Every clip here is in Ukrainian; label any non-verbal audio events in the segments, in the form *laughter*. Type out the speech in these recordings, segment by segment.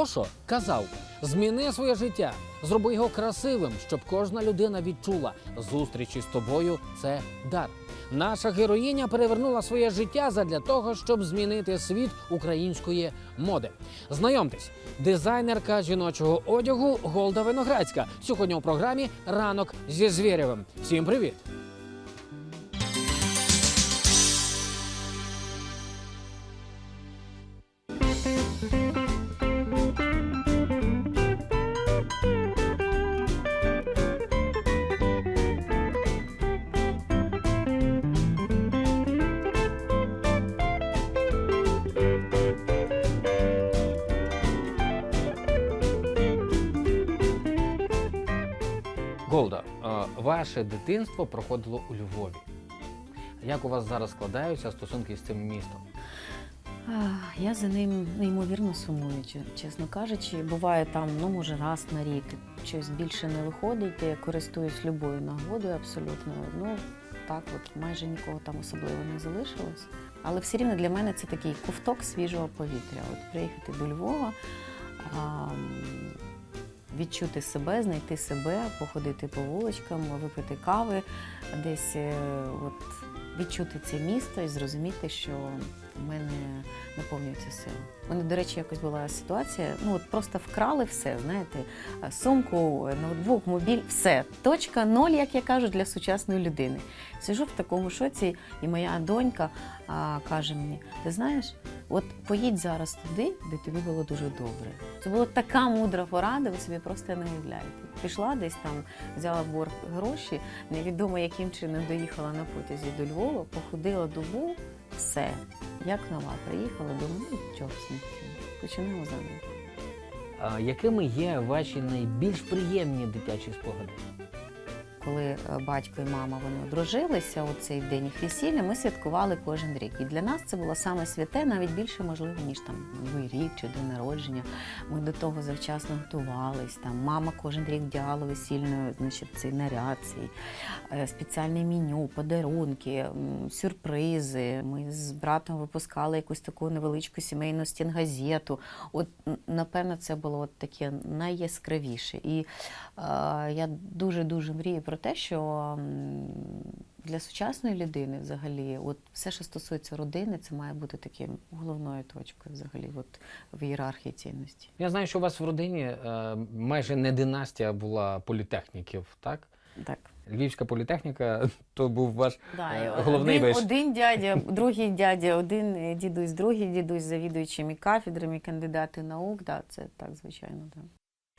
Ошо казав: зміни своє життя, зроби його красивим, щоб кожна людина відчула зустрічі з тобою це дар. Наша героїня перевернула своє життя задля того, щоб змінити світ української моди. Знайомтесь, дизайнерка жіночого одягу Голда Виноградська. Сьогодні у програмі Ранок зі Звєрєвим. Всім привіт! Голда, е, ваше дитинство проходило у Львові. Як у вас зараз складаються стосунки з цим містом? Я за ним неймовірно сумую, чесно кажучи. Буває там, ну може, раз на рік щось більше не виходить. Я користуюсь любою нагодою абсолютно. Ну так, от майже нікого там особливо не залишилось. Але все рівно для мене це такий ковток свіжого повітря. От приїхати до Львова, а, відчути себе, знайти себе, походити по вуличкам, випити кави, десь е, от, відчути це місто і зрозуміти, що в мене наповнюється сила. У мене, до речі, якось була ситуація. Ну от просто вкрали все, знаєте, сумку, ноутбук, мобіль, все. Точка ноль, як я кажу, для сучасної людини. Сижу в такому шоці, і моя донька а, каже мені: ти знаєш, от поїдь зараз туди, де тобі було дуже добре. Це була така мудра порада, ви собі просто не уявляєте. Пішла десь там, взяла борг гроші, невідомо яким чином доїхала на потязі до Львова, походила добу, все. Як нова, приїхала, думаю, ну чого з ним. Починаємо заново. Якими є ваші найбільш приємні дитячі спогади? Коли е, батько і мама вони одружилися у цей день їх весілля, ми святкували кожен рік. І для нас це було саме святе, навіть більше можливо, ніж там новий рік чи день народження. Ми до того завчасно готувались. Там мама кожен рік вдягала весільну, значить, цей наряд, цей е, спеціальне меню, подарунки, сюрпризи. Ми з братом випускали якусь таку невеличку сімейну стінгазету. От напевно, це було от таке найяскравіше. І е, я дуже дуже мрію про те, що для сучасної людини взагалі, от все, що стосується родини, це має бути таким головною точкою взагалі, от в ієрархії цінності. Я знаю, що у вас в родині е, майже не династія була політехніків, так? Так. Львівська політехніка *laughs* то був ваш Да, е, головний один, виш. один дядя, другий дядя, один е, дідусь, другий дідусь, завідуючими кафедрами, кандидати наук. Да, це так, звичайно. Да.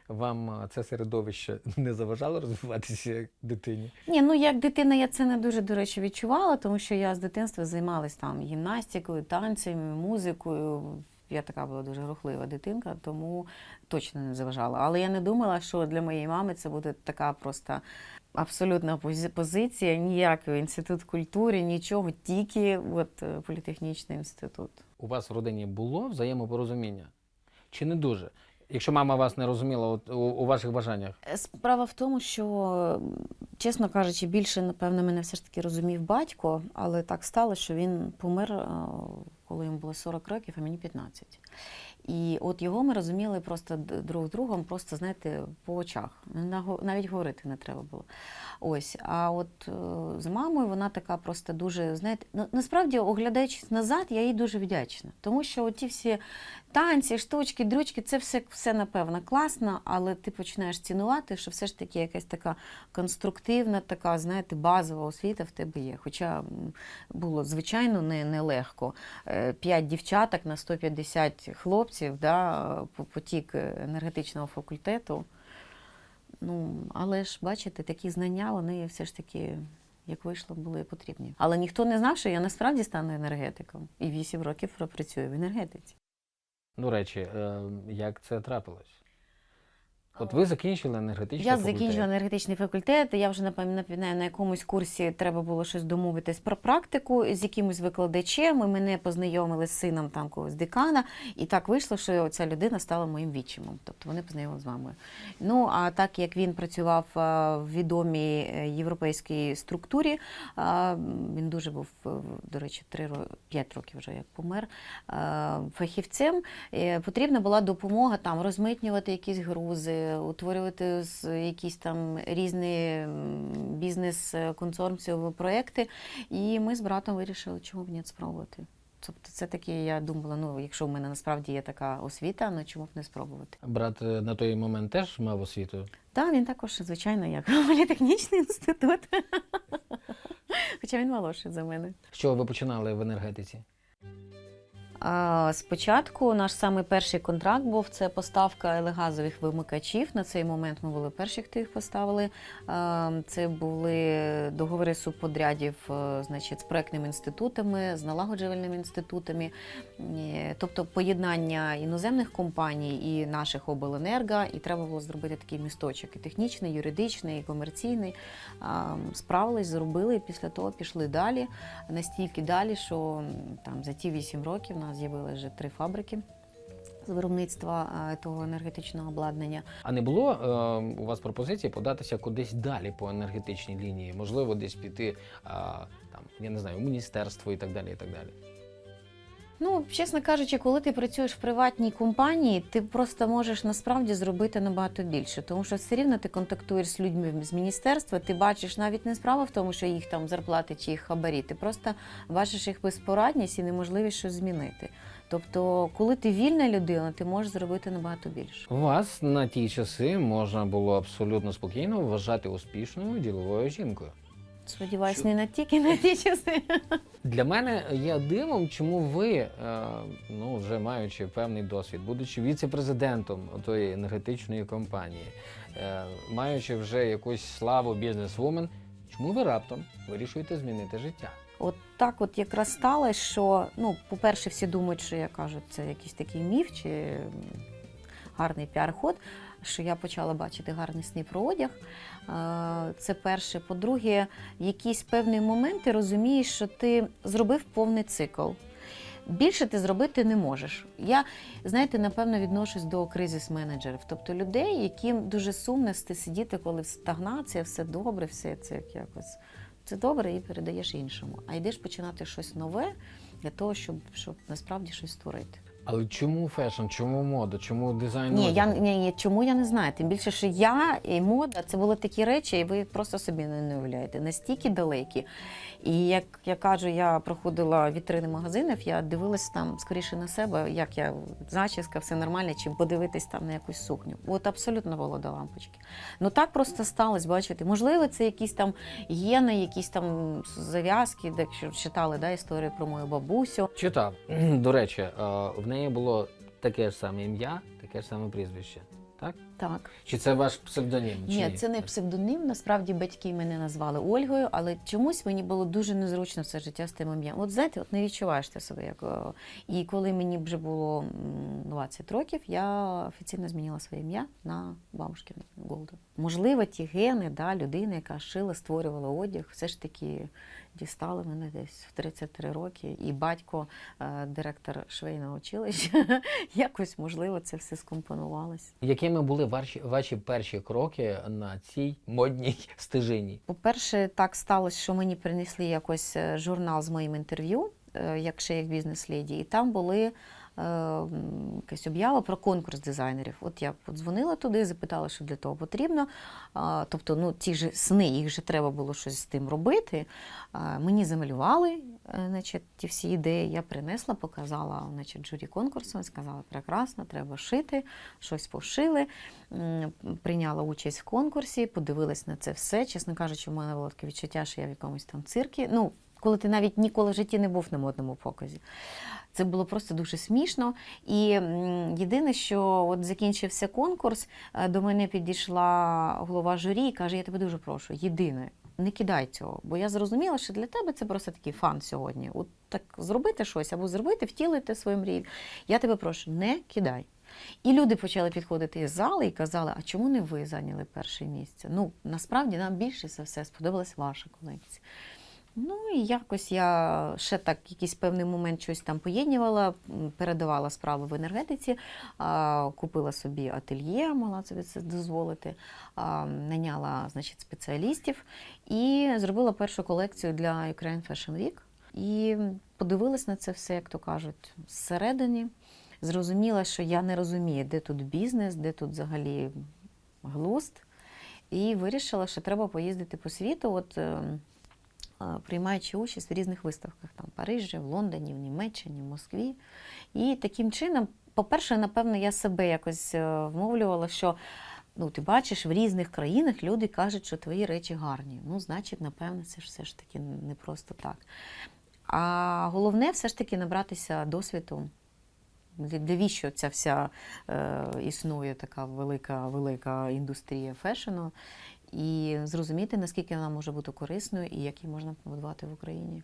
Вам е, це середовище *laughs* не заважало розвиватися як дитині? Ні, ну як дитина я це не дуже, до речі, відчувала, тому що я з дитинства займалась там гімнастикою, танцями, музикою. Я така була дуже рухлива дитинка, тому точно не заважала. Але я не думала, що для моєї мами це буде така просто абсолютна позиція, ніякий інститут культури, нічого, тільки от, е, політехнічний інститут. У вас в родині було взаємопорозуміння? Чи не дуже? Якщо мама вас не розуміла от, у, у ваших бажаннях? Е, Справа в тому, що, чесно кажучи, більше, напевно, мене все ж таки розумів батько, але так сталося, що він помер, е, коли йому було 40 років, а мені 15. І от його ми розуміли просто друг з другом, просто, знаєте, по очах. Навіть говорити не треба було. Ось. А от е, з мамою вона така просто дуже, знаєте, ну, насправді, оглядаючись назад, я їй дуже вдячна. Тому що оті всі танці, штучки, дрючки, це все, все напевно класно, але ти починаєш цінувати, що все ж таки якась така конструктивна, така, знаєте, базова освіта в тебе є. Хоча було звичайно не, нелегко. Е, П'ять дівчаток на 150 хлопців, да, потік енергетичного факультету. Ну, але ж, бачите, такі знання, вони все ж таки. Як вийшло, були потрібні. Але ніхто не знав, що я насправді стану енергетиком. І 8 років пропрацюю в енергетиці. До речі, е, як це трапилось? От ви закінчили енергетичний Я факультет. закінчила енергетичний факультет. Я вже напевно на якомусь курсі треба було щось домовитись про практику з якимось викладачем. І мене познайомили з сином там когось декана. І так вийшло, що ця людина стала моїм відчимом. Тобто вони познайомилися з мамою. Ну а так як він працював е, в відомій е, європейській структурі, е, він дуже був, до речі, 3 5 років вже як помер фахівцем. Потрібна була допомога там розмитнювати якісь грузи, утворювати якісь там різні бізнес-консорціумі проекти. І ми з братом вирішили, чому б ні спробувати. Тобто це таке, я думала, ну якщо в мене насправді є така освіта, ну чому б не спробувати? Брат е, на той момент теж мав освіту. Так, він також, звичайно, як *laughs* політехнічний інститут. *laughs* Хоча він молодший за мене. Чого ви починали в енергетиці? Спочатку наш самий перший контракт був це поставка елегазових вимикачів. На цей момент ми були перші, хто їх поставили. Це були договори субподрядів е, значить, з проектними інститутами, з налагоджувальними інститутами, Е, тобто поєднання іноземних компаній і наших обленерго. І треба було зробити такий місточок і технічний, юридичний, і комерційний. Справились, зробили, і після того пішли далі настільки далі, що там за ті 8 років нас з'явилися вже три фабрики з виробництва е, того енергетичного обладнання. А не було е, у вас пропозиції податися кудись далі по енергетичній лінії? Можливо, десь піти е, там, я не знаю, у міністерство і так далі. І так далі. Ну, чесно кажучи, коли ти працюєш в приватній компанії, ти просто можеш насправді зробити набагато більше, тому що все рівно ти контактуєш з людьми з міністерства, ти бачиш навіть не справа в тому, що їх там зарплати чи їх хабарі, ти просто бачиш їх безпорадність і неможливість щось змінити. Тобто, коли ти вільна людина, ти можеш зробити набагато більше. Вас на ті часи можна було абсолютно спокійно вважати успішною діловою жінкою. Сподіваюсь, не на тільки *laughs* на ті часи. Для мене є дивом, чому ви, е, ну вже маючи певний досвід, будучи віце-президентом тої енергетичної компанії, е, маючи вже якусь славу бізнес-вумен, чому ви раптом вирішуєте змінити життя? От так от якраз сталося, що, ну, по-перше, всі думають, що я кажу, це якийсь такий міф чи гарний піар-ход, що я почала бачити гарні сни про одяг. Це перше. По-друге, в якісь певні моменти розумієш, що ти зробив повний цикл. Більше ти зробити не можеш. Я, знаєте, напевно, відношусь до кризис-менеджерів, тобто людей, яким дуже сумно сидіти, коли стагнація, все добре, все це як якось це добре і передаєш іншому. А йдеш починати щось нове для того, щоб, щоб насправді щось створити. Але чому фешн, чому мода, чому дизайн? Ні, я одягу? ні, ні, чому я не знаю. Тим більше, що я і мода це були такі речі, і ви просто собі не, уявляєте, настільки далекі. І як я кажу, я проходила вітрини магазинів, я дивилась там скоріше на себе, як я зачіска, все нормально, чим подивитись там на якусь сукню. От абсолютно було до лампочки. Ну так просто сталося, бачите. Можливо, це якісь там гени, якісь там зав'язки, де читали да, історію про мою бабусю. Читав. *clears throat* До речі, е, в неї було таке ж саме ім'я, таке ж саме прізвище. Так? Так. Чи це ваш псевдонім? чи Ні, це не псевдонім. Насправді батьки мене назвали Ольгою, але чомусь мені було дуже незручно все життя з тим ім'ям. От знаєте, от не відчуваєш ти себе як. е, І коли мені вже було 20 років, я офіційно змінила своє ім'я на бабушкин Голден. Можливо, ті гени, да, людина, яка шила, створювала одяг, все ж таки дістали мене десь в 33 роки. І батько, е, директор швейного училища, *laughs* якось можливо це все скомпонувалось. Якими були ваші, ваші перші кроки на цій модній *laughs* стежині? По-перше, так сталося, що мені принесли якось е, журнал з моїм інтерв'ю, е, як ще як бізнес-леді, і там були якась об'ява про конкурс дизайнерів. От я подзвонила туди, запитала, що для того потрібно. Тобто, ну, ті ж сни, їх же треба було щось з тим робити. Мені замалювали е, значить, ті всі ідеї. Я принесла, показала значить, журі конкурсу, сказала, прекрасно, треба шити, щось пошили. Прийняла участь в конкурсі, подивилась на це все. Чесно кажучи, у мене було таке відчуття, що я в якомусь там циркі. Ну, коли ти навіть ніколи в житті не був на модному показі. Це було просто дуже смішно. І єдине, що от закінчився конкурс, е, до мене підійшла голова журі і каже: Я тебе дуже прошу, єдине. Не кидай цього, бо я зрозуміла, що для тебе це просто такий фан сьогодні. От так зробити щось або зробити, втілити свою мрію. Я тебе прошу, не кидай. І люди почали підходити із зали і казали, а чому не ви зайняли перше місце? Ну, насправді нам більше за все сподобалась ваша колекція. Ну і якось я ще так якийсь певний момент щось там поєднувала, передавала справи в енергетиці, купила собі ательє, могла собі це дозволити, наняла значить, спеціалістів і зробила першу колекцію для Ukraine Fashion Week. І подивилась на це все, як то кажуть, зсередині. Зрозуміла, що я не розумію, де тут бізнес, де тут взагалі глузд. І вирішила, що треба поїздити по світу. От, е, е, приймаючи участь в різних виставках там в Парижі, в Лондоні, в Німеччині, в Москві. І таким чином, по-перше, напевно, я себе якось е, вмовлювала, що ну, ти бачиш, в різних країнах люди кажуть, що твої речі гарні. Ну, значить, напевно, це ж все ж таки не просто так. А головне все ж таки набратися досвіду. Навіщо ця вся е, існує така велика, велика індустрія фешену, і зрозуміти, наскільки вона може бути корисною і як її можна побудувати в Україні.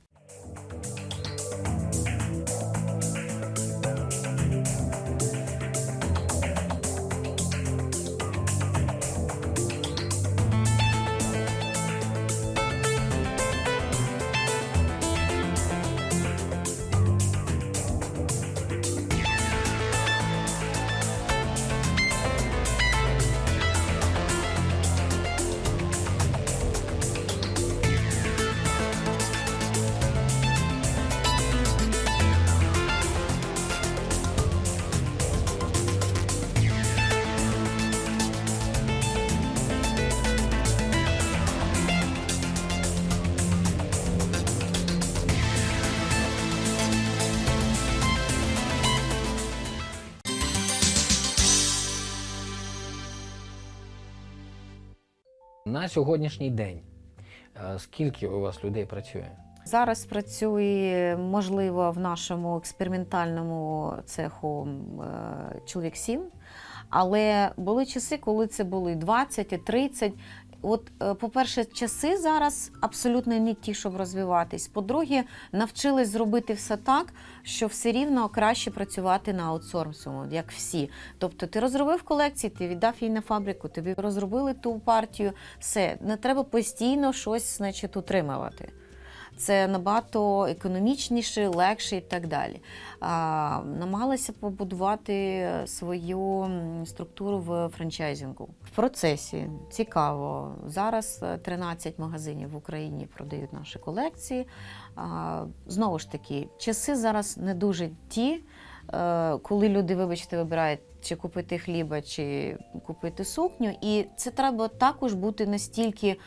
Сьогоднішній день е, скільки у вас людей працює? Зараз працює, можливо, в нашому експериментальному цеху е, чоловік сім, але були часи, коли це були 20 і 30. От, е, по-перше, часи зараз абсолютно не ті, щоб розвиватись. По-друге, навчились зробити все так, що все рівно краще працювати на аутсорсингу, як всі. Тобто ти розробив колекції, ти віддав її на фабрику, тобі розробили ту партію, все, не треба постійно щось значить, утримувати. Це набагато економічніше, легше і так далі. А, намагалася побудувати свою структуру в франчайзингу. В процесі цікаво. Зараз е, 13 магазинів в Україні продають наші колекції. А, знову ж таки, часи зараз не дуже ті, е, коли люди, вибачте, вибирають чи купити хліба, чи купити сукню. І це треба також бути настільки, е,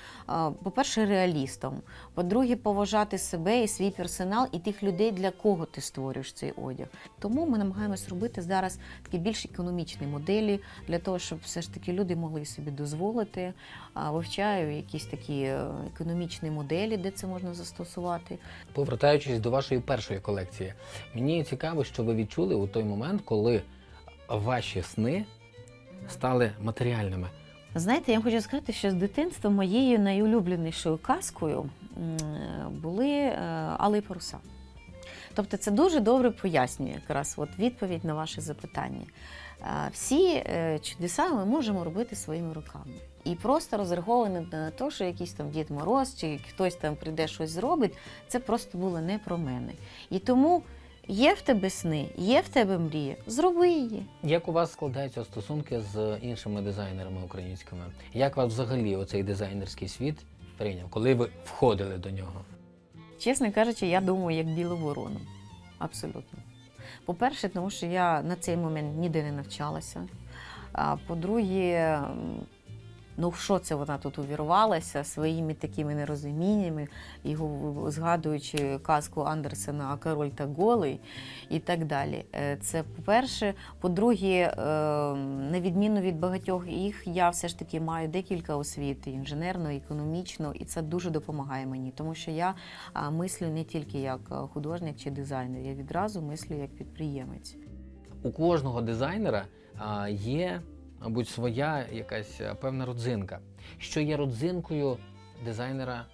по-перше, реалістом. По-друге, поважати себе і свій персонал, і тих людей, для кого ти створюєш цей одяг. Тому ми намагаємось робити зараз такі більш економічні моделі для того, щоб все ж таки люди могли собі дозволити. Вивчаю якісь такі е, економічні моделі, де це можна застосувати. Повертаючись до вашої першої колекції, мені цікаво, що ви відчули у той момент, коли ваші сни стали матеріальними. Знаєте, я хочу сказати, що з дитинства моєю найулюбленішою казкою були е, Алий паруса. Тобто це дуже добре пояснює якраз от відповідь на ваше запитання. Е, Всі е, чудеса ми можемо робити своїми руками. І просто розраховано на те, що якийсь там Дід Мороз чи хтось там прийде щось зробить, це просто було не про мене. І тому є в тебе сни, є в тебе мрія, зроби її. Як у вас складаються стосунки з іншими дизайнерами українськими? Як вас взагалі оцей дизайнерський світ прийняв, коли ви входили до нього? Чесно кажучи, я думаю, як білу ворону. Абсолютно. По-перше, тому що я на цей момент ніде не навчалася. А по-друге, ну що це вона тут увірвалася своїми такими нерозуміннями, його згадуючи казку Андерсена «А король та голий і так далі. Е, Це по-перше. По-друге, е, на відміну від багатьох їх, я все ж таки маю декілька освіт інженерну, економічну, і це дуже допомагає мені, тому що я мислю не тільки як е, художник чи дизайнер, я відразу мислю як підприємець. У кожного дизайнера є, мабуть, своя якась певна родзинка. Що є родзинкою дизайнера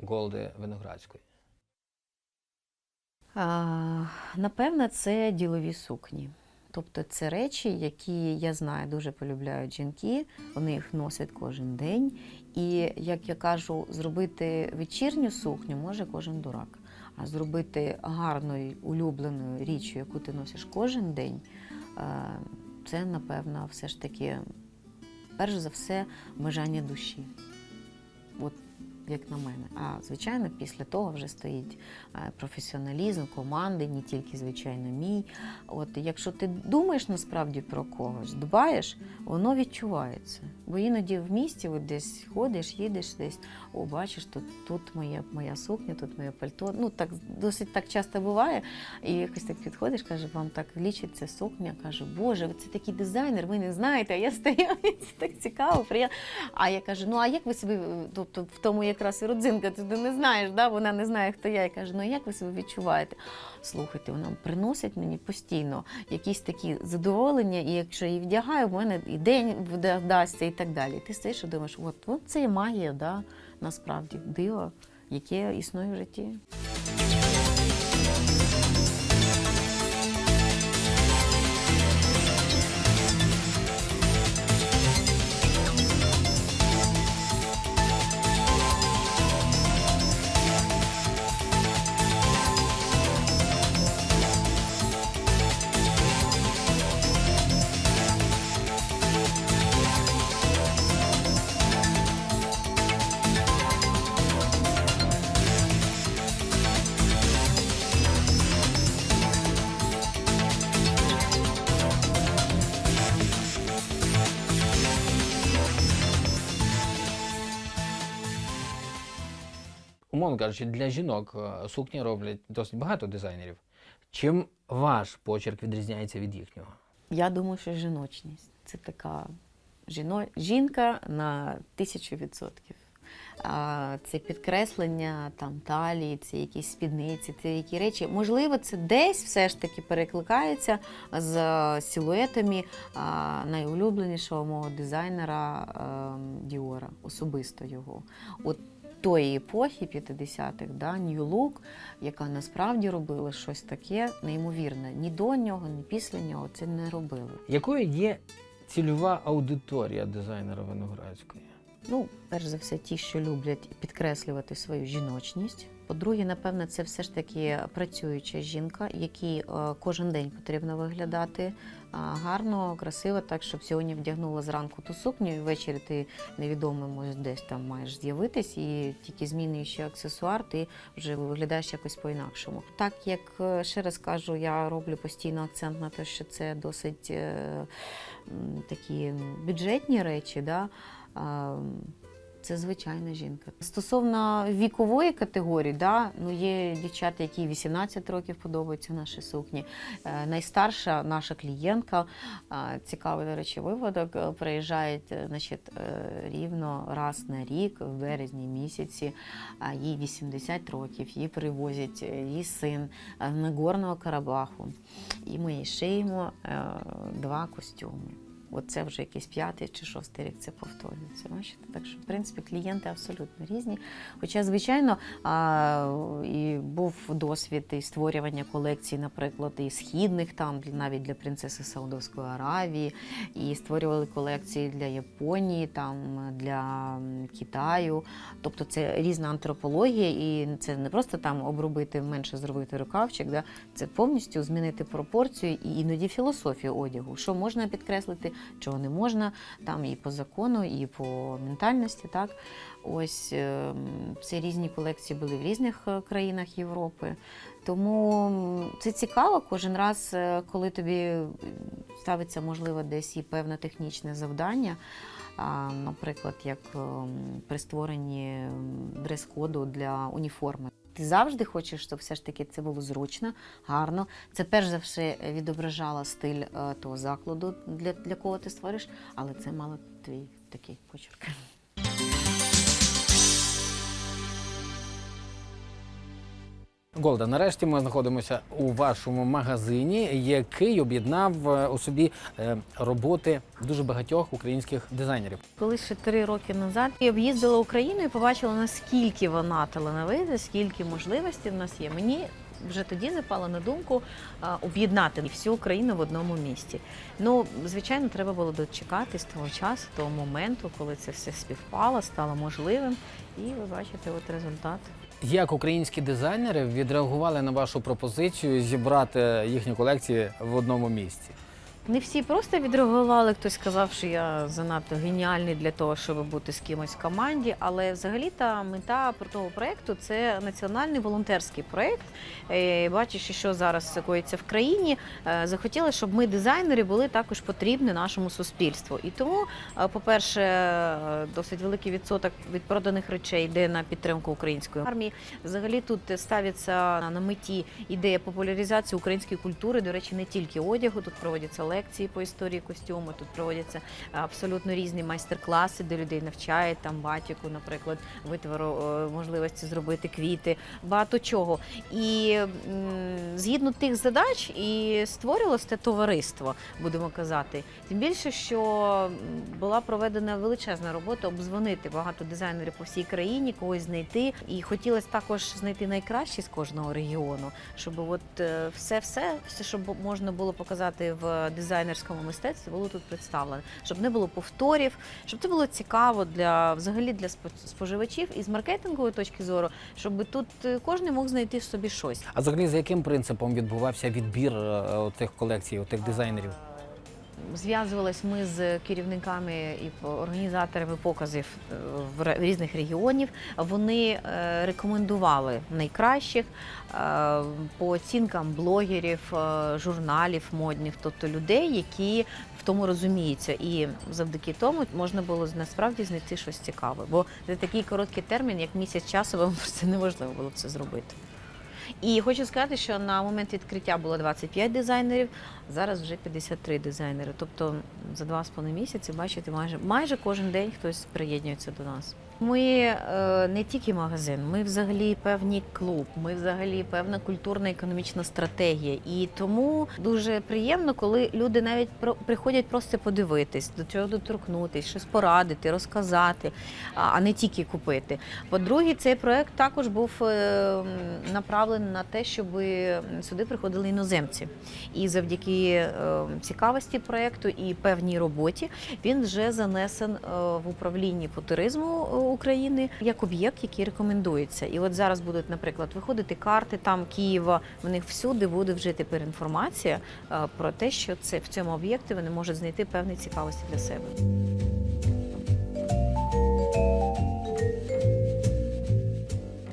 Голди Виноградської? А, напевне, це ділові сукні. Тобто це речі, які я знаю, дуже полюбляють жінки, вони їх носять кожен день. І як я кажу, зробити вечірню сукню може кожен дурак. А зробити гарною улюбленою річчю, яку ти носиш кожен день, е, це, напевно, все ж таки, перш за все, бажання душі. Як на мене. А звичайно, після того вже стоїть е, професіоналізм команди, не тільки, звичайно, мій. От якщо ти думаєш насправді про когось, дбаєш, воно відчувається. Бо іноді в місті от десь ходиш, їдеш десь, о, бачиш, тут, тут моя, моя сукня, тут моє пальто. Ну так досить так часто буває. І якось так підходиш, каже, вам так лічить ця сукня. Каже, Боже, ви це такий дизайнер, ви не знаєте, а я стою, *laughs* це так цікаво, приємно. А я кажу, ну а як ви себе, тобто в тому якраз і родзинка, ти не знаєш, да? вона не знає, хто я. І каже, ну як ви себе відчуваєте? Слухайте, вона приносить мені постійно якісь такі задоволення, і якщо її вдягаю, в мене і день вдасться і так далі. Ти стоїш і думаєш, от, от це і магія, да? насправді, диво, яке існує в житті. Умовно кажучи, для жінок е, сукні роблять досить багато дизайнерів. Чим ваш почерк відрізняється від їхнього? Я думаю, що жіночність це така жіно... жінка на тисячу відсотків. Це підкреслення там талії, це якісь спідниці, це які речі. Можливо, це десь все ж таки перекликається з силуетами найулюбленішого мого дизайнера ем, Діора, особисто його. От тої епохи 50-х, да, New Look, яка насправді робила щось таке неймовірне. Ні до нього, ні після нього це не робили. Якою є цільова аудиторія дизайнера Виноградської? Ну, перш за все, ті, що люблять підкреслювати свою жіночність. По-друге, напевно, це все ж таки працююча жінка, якій е, кожен день потрібно виглядати гарно, красиво, так щоб сьогодні вдягнула зранку ту сукню, і ввечері ти невідомому десь там маєш з'явитись, і тільки змінюючи аксесуар, ти вже виглядаєш якось по-інакшому. Так як е, ще раз кажу, я роблю постійно акцент на те, що це досить е, такі бюджетні речі. Да? Це звичайна жінка. Стосовно вікової категорії, да, ну є дівчата, які 18 років подобаються наші сукні. Е, найстарша наша клієнтка, е, цікавий, до речі, випадок, е, приїжджає значить, рівно раз на рік, в березні місяці. А їй 80 років, її привозять її син з Нагорного Карабаху. І ми їй шиємо два костюми. От це вже якийсь п'ятий чи шостий рік це повторюється. Бачите? Так що, в принципі, клієнти абсолютно різні. Хоча, звичайно, а, і був досвід і створювання колекцій, наприклад, і східних там, навіть для принцеси Саудовської Аравії, і створювали колекції для Японії, там для Китаю. Тобто це різна антропологія, і це не просто там обробити менше зробити рукавчик, да? це повністю змінити пропорцію і іноді філософію одягу. Що можна підкреслити, чого не можна, там і по закону, і по ментальності. Так? Ось ем, це різні колекції були в різних е, країнах Європи. Тому це цікаво кожен раз, е, коли тобі ставиться, можливо, десь і певне технічне завдання. Наприклад, як ем, при створенні дрес-коду для уніформи. Ти завжди хочеш, щоб все ж таки це було зручно, гарно. Це перш за все відображало стиль е, того закладу, для, для кого ти створиш, але це мало твій такий почерк. Голда, нарешті ми знаходимося у вашому магазині, який об'єднав е, у собі е, роботи дуже багатьох українських дизайнерів. Коли ще три роки назад я об'їздила Україну і побачила, наскільки вона талановита, скільки можливостей в нас є. Мені вже тоді запало на думку об'єднати всю Україну в одному місті. Ну, звичайно, треба було дочекатись того часу, того моменту, коли це все співпало, стало можливим. І ви бачите, от результат. Як українські дизайнери відреагували на вашу пропозицію зібрати їхні колекції в одному місці? Не всі просто відреагували. Хтось сказав, що я занадто геніальний для того, щоб бути з кимось в команді. Але взагалі та мета того проекту це національний волонтерський проект. Е, Бачиш, що зараз коїться в країні. Е, Захотіли, щоб ми, дизайнери, були також потрібні нашому суспільству. І тому, е, по-перше, досить великий відсоток від проданих речей йде на підтримку української армії. Взагалі тут ставиться на меті ідея популяризації української культури. До речі, не тільки одягу. Тут проводяться лекції по історії костюму. Тут проводяться абсолютно різні майстер-класи, де людей навчають там батіку, наприклад, витвору е, можливості зробити квіти, багато чого. І згідно тих задач і створювалося те товариство, будемо казати. Тим більше, що була проведена величезна робота обдзвонити багато дизайнерів по всій країні, когось знайти. І хотілося також знайти найкращі з кожного регіону, щоб от е, все, все, все, що можна було показати в дизайнерському мистецтві, було тут представлене, щоб не було повторів, щоб це було цікаво для взагалі для спо- споживачів і з маркетингової точки зору, щоб тут е, кожен мог знайти собі щось. А взагалі за яким принципом відбувався відбір е, цих колекцій, тих дизайнерів? Зв'язувались ми з керівниками і організаторами показів е, в різних регіонів. Вони е, рекомендували найкращих е, по оцінкам блогерів, журналів модних, тобто людей, які в тому розуміються. І завдяки тому можна було насправді знайти щось цікаве. Бо за такий короткий термін, як місяць часу, вам *laughs* просто неможливо було це зробити. І хочу сказати, що на момент відкриття було 25 дизайнерів, зараз вже 53 дизайнери. Тобто за два з половиною місяці, бачите, майже майже кожен день хтось приєднується до нас. Ми е, не тільки магазин, ми взагалі певний клуб, ми взагалі певна культурна економічна стратегія. І тому дуже приємно, коли люди навіть про- приходять просто подивитись, до чого доторкнутись, щось порадити, розказати, а не тільки купити. По-друге, цей проект також був е, направлений на те, щоб сюди приходили іноземці. І завдяки е, цікавості проекту і певній роботі він вже занесен в управлінні по туризму України як об'єкт, який рекомендується. І от зараз будуть, наприклад, виходити карти там Києва. В них всюди буде вже тепер інформація е, про те, що це в цьому об'єкті вони можуть знайти певні цікавості для себе.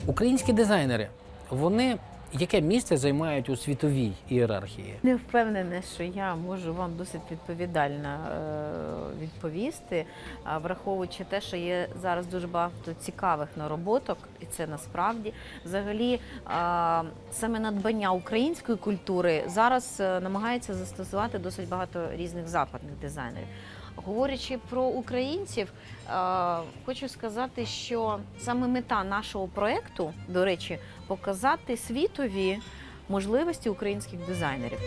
Українські дизайнери, вони яке місце займають у світовій ієрархії? Не впевнена, що я можу вам досить відповідально е, відповісти, враховуючи те, що є зараз дуже багато цікавих нароботок, і це насправді взагалі саме надбання української культури зараз е, намагається застосувати досить багато різних западних дизайнерів. Говорячи про українців, е, хочу сказати, що саме мета нашого проекту, до речі, показати світові можливості українських дизайнерів.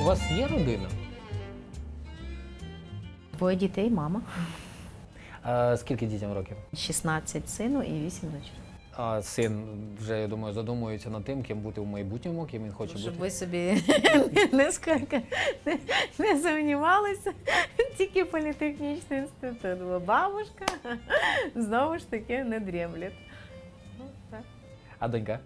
У вас є родина? Двоє дітей, мама, А, скільки дітям років? 16 сину і 8 дочок. А син вже я думаю задумується над тим, ким бути в майбутньому, ким він хоче Щоб бути. Щоб ви собі *laughs* не, скільки- не, не сумнівалися, тільки політехнічний інститут. Бо бабушка знову ж таки не дремлять. Ну, так. А донька?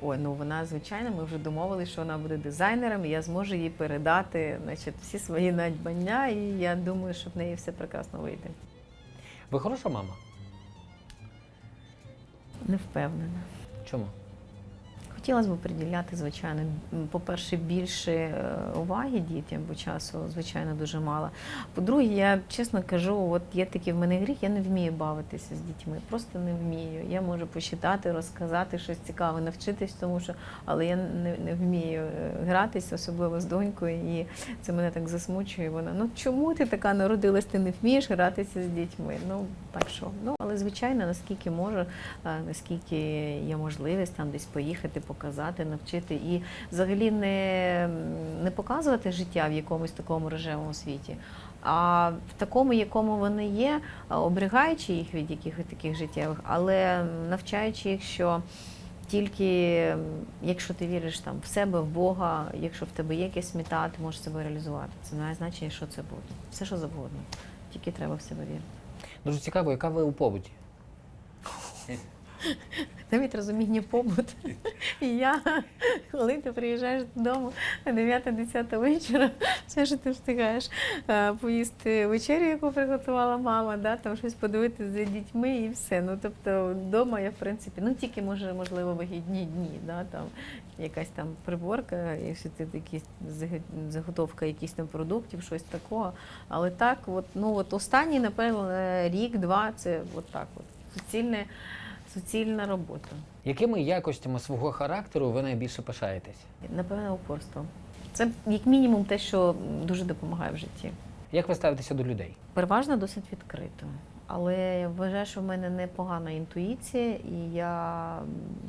Ой, ну вона, звичайно, ми вже домовилися, що вона буде дизайнером, і я зможу їй передати значить, всі свої надбання, і я думаю, що в неї все прекрасно вийде. Ви хороша мама? Не впевнена. Чому? Хотілося б приділяти, звичайно, по-перше, більше е, уваги дітям, бо часу, звичайно, дуже мало. По-друге, я чесно кажу, от є такий в мене гріх, я не вмію бавитися з дітьми. Просто не вмію. Я можу почитати, розказати щось цікаве, навчитись, тому що, але я не, не вмію е, гратися, особливо з донькою, і це мене так засмучує. Вона ну чому ти така народилась? Ти не вмієш гратися з дітьми? Ну так що? Ну але звичайно, наскільки можу, е, наскільки є можливість там десь поїхати, показати, навчити і взагалі не, не показувати життя в якомусь такому рожевому світі, А в такому, якому вони є, оберігаючи їх від якихось таких життєвих, але навчаючи їх, що тільки якщо ти віриш там в себе, в Бога, якщо в тебе є якась мета, ти можеш себе реалізувати. Це не має значення, що це буде. Все, що завгодно. Тільки треба в себе вірити. Дуже цікаво, яка ви у побуті. *laughs* Навіть розуміння побут. І я, коли ти приїжджаєш додому о 9-10 вечора, все, що ти встигаєш е, поїсти вечерю, яку приготувала мама, да, там щось подивитися за дітьми і все. Ну тобто вдома я в принципі, ну тільки може, можливо, вихідні дні, да, там якась там приборка, якщо ти якісь заготовка якихось там продуктів, щось такого. Але так, от, ну от останній, напевно, рік-два це от так от. Суцільне, суцільна робота. Якими якостями свого характеру ви найбільше пишаєтесь? Напевно, упорство. Це як мінімум те, що дуже допомагає в житті. Як ви ставитеся до людей? Переважно досить відкрито. Але я вважаю, що в мене непогана інтуїція, і я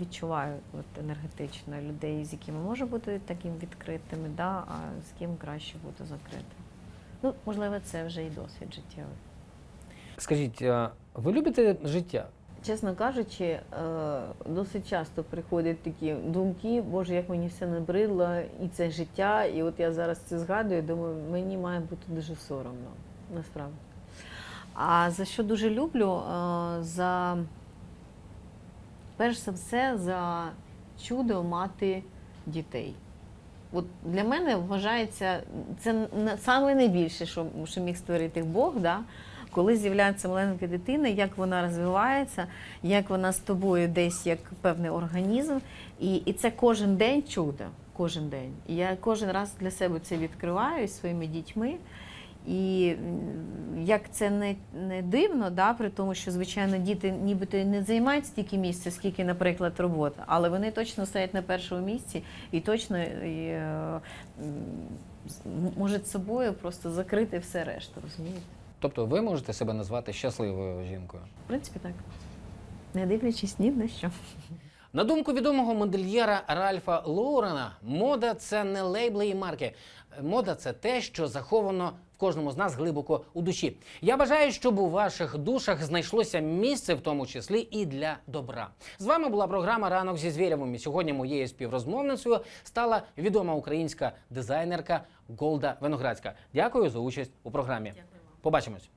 відчуваю от, енергетично людей, з якими можу бути таким відкритими, да, а з ким краще бути закритим. Ну, можливо, це вже і досвід життєвий. Скажіть, а ви любите життя? Чесно кажучи, е, досить часто приходять такі думки, боже, як мені все набридло, і це життя, і от я зараз це згадую, думаю, мені має бути дуже соромно, насправді. А за що дуже люблю? е, За перш за все, за чудо мати дітей. От для мене вважається це найбільше, що, що міг створити Бог. Да? Коли з'являється маленька дитина, як вона розвивається, як вона з тобою десь як певний організм, і, і це кожен день чудо. Кожен день. Я кожен раз для себе це відкриваю своїми дітьми. І як це не, не дивно, да, при тому, що звичайно діти нібито не займають стільки місця, скільки, наприклад, робота, але вони точно стоять на першому місці і точно і, е, можуть собою просто закрити все решту, розумієте? Тобто ви можете себе назвати щасливою жінкою? В принципі, так. Не дивлячись ні на що. На думку відомого модельєра Ральфа Лоурена, мода це не лейбли і марки. Мода це те, що заховано в кожному з нас глибоко у душі. Я бажаю, щоб у ваших душах знайшлося місце, в тому числі і для добра. З вами була програма Ранок зі Звєрєвим. І сьогодні моєю співрозмовницею стала відома українська дизайнерка Голда Виноградська. Дякую за участь у програмі. Побачимось.